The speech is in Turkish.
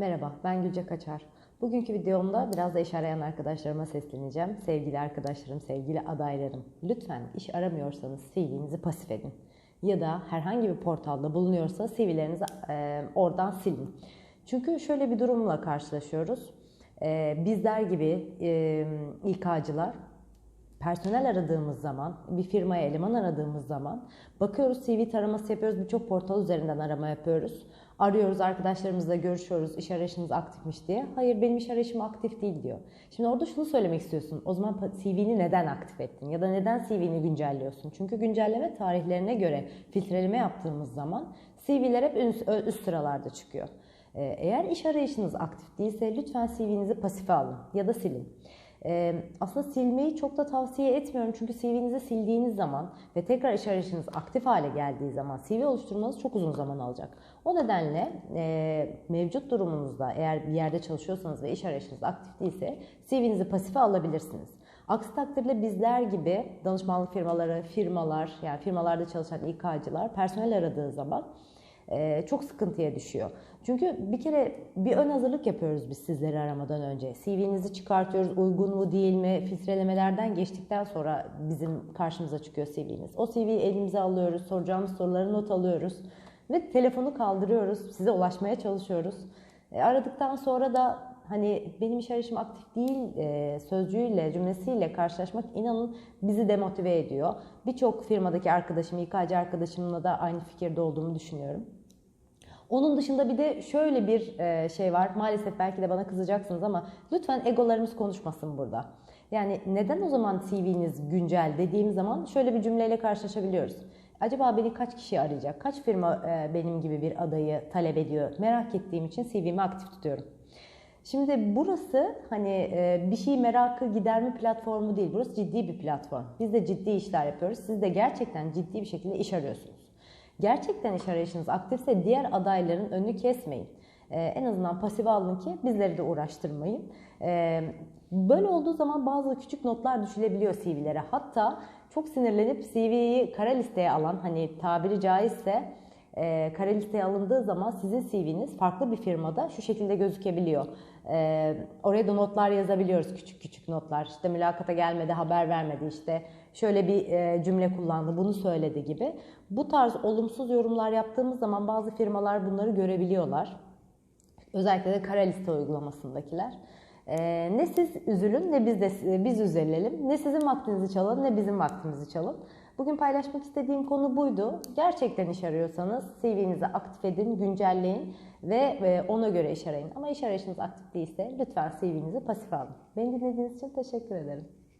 Merhaba, ben Gülce Kaçar. Bugünkü videomda biraz da iş arayan arkadaşlarıma sesleneceğim. Sevgili arkadaşlarım, sevgili adaylarım. Lütfen iş aramıyorsanız CV'nizi pasif edin. Ya da herhangi bir portalda bulunuyorsa CV'lerinizi e, oradan silin. Çünkü şöyle bir durumla karşılaşıyoruz. E, bizler gibi e, İK'cılar personel aradığımız zaman, bir firmaya eleman aradığımız zaman bakıyoruz CV taraması yapıyoruz, birçok portal üzerinden arama yapıyoruz. Arıyoruz, arkadaşlarımızla görüşüyoruz, iş arayışınız aktifmiş diye. Hayır benim iş arayışım aktif değil diyor. Şimdi orada şunu söylemek istiyorsun. O zaman CV'ni neden aktif ettin? Ya da neden CV'ni güncelliyorsun? Çünkü güncelleme tarihlerine göre filtreleme yaptığımız zaman CV'ler hep üst, üst sıralarda çıkıyor. Ee, eğer iş arayışınız aktif değilse lütfen CV'nizi pasife alın ya da silin. Aslında silmeyi çok da tavsiye etmiyorum çünkü CV'nizi sildiğiniz zaman ve tekrar iş arayışınız aktif hale geldiği zaman CV oluşturmanız çok uzun zaman alacak. O nedenle mevcut durumunuzda eğer bir yerde çalışıyorsanız ve iş arayışınız aktif değilse CV'nizi pasife alabilirsiniz. Aksi takdirde bizler gibi danışmanlık firmaları, firmalar yani firmalarda çalışan İK'cılar personel aradığı zaman e, çok sıkıntıya düşüyor. Çünkü bir kere bir ön hazırlık yapıyoruz biz sizleri aramadan önce. CV'nizi çıkartıyoruz, uygun mu değil mi, filtrelemelerden geçtikten sonra bizim karşımıza çıkıyor CV'niz. O CV'yi elimize alıyoruz, soracağımız soruları not alıyoruz ve telefonu kaldırıyoruz, size ulaşmaya çalışıyoruz. E, aradıktan sonra da hani benim iş arayışım aktif değil e, sözcüğüyle, cümlesiyle karşılaşmak inanın bizi demotive ediyor. Birçok firmadaki arkadaşım, İK'cı arkadaşımla da aynı fikirde olduğumu düşünüyorum. Onun dışında bir de şöyle bir e, şey var. Maalesef belki de bana kızacaksınız ama lütfen egolarımız konuşmasın burada. Yani neden o zaman CV'niz güncel dediğim zaman şöyle bir cümleyle karşılaşabiliyoruz. Acaba beni kaç kişi arayacak? Kaç firma e, benim gibi bir adayı talep ediyor? Merak ettiğim için CV'mi aktif tutuyorum. Şimdi burası hani e, bir şey merakı giderme platformu değil. Burası ciddi bir platform. Biz de ciddi işler yapıyoruz. Siz de gerçekten ciddi bir şekilde iş arıyorsunuz. Gerçekten iş arayışınız aktifse diğer adayların önünü kesmeyin. Ee, en azından pasif alın ki bizleri de uğraştırmayın. Ee, böyle olduğu zaman bazı küçük notlar düşülebiliyor CV'lere. Hatta çok sinirlenip CV'yi kara listeye alan hani tabiri caizse e, kara listeye alındığı zaman sizin CV'niz farklı bir firmada şu şekilde gözükebiliyor. E, oraya da notlar yazabiliyoruz küçük küçük notlar. İşte mülakata gelmedi, haber vermedi, işte şöyle bir e, cümle kullandı, bunu söyledi gibi. Bu tarz olumsuz yorumlar yaptığımız zaman bazı firmalar bunları görebiliyorlar. Özellikle de kara liste uygulamasındakiler. Ee, ne siz üzülün ne biz de biz üzülelim. Ne sizin vaktinizi çalın ne bizim vaktimizi çalın. Bugün paylaşmak istediğim konu buydu. Gerçekten iş arıyorsanız CV'nizi aktif edin, güncelleyin ve e, ona göre iş arayın. Ama iş arayışınız aktif değilse lütfen CV'nizi pasif alın. Beni dinlediğiniz için teşekkür ederim.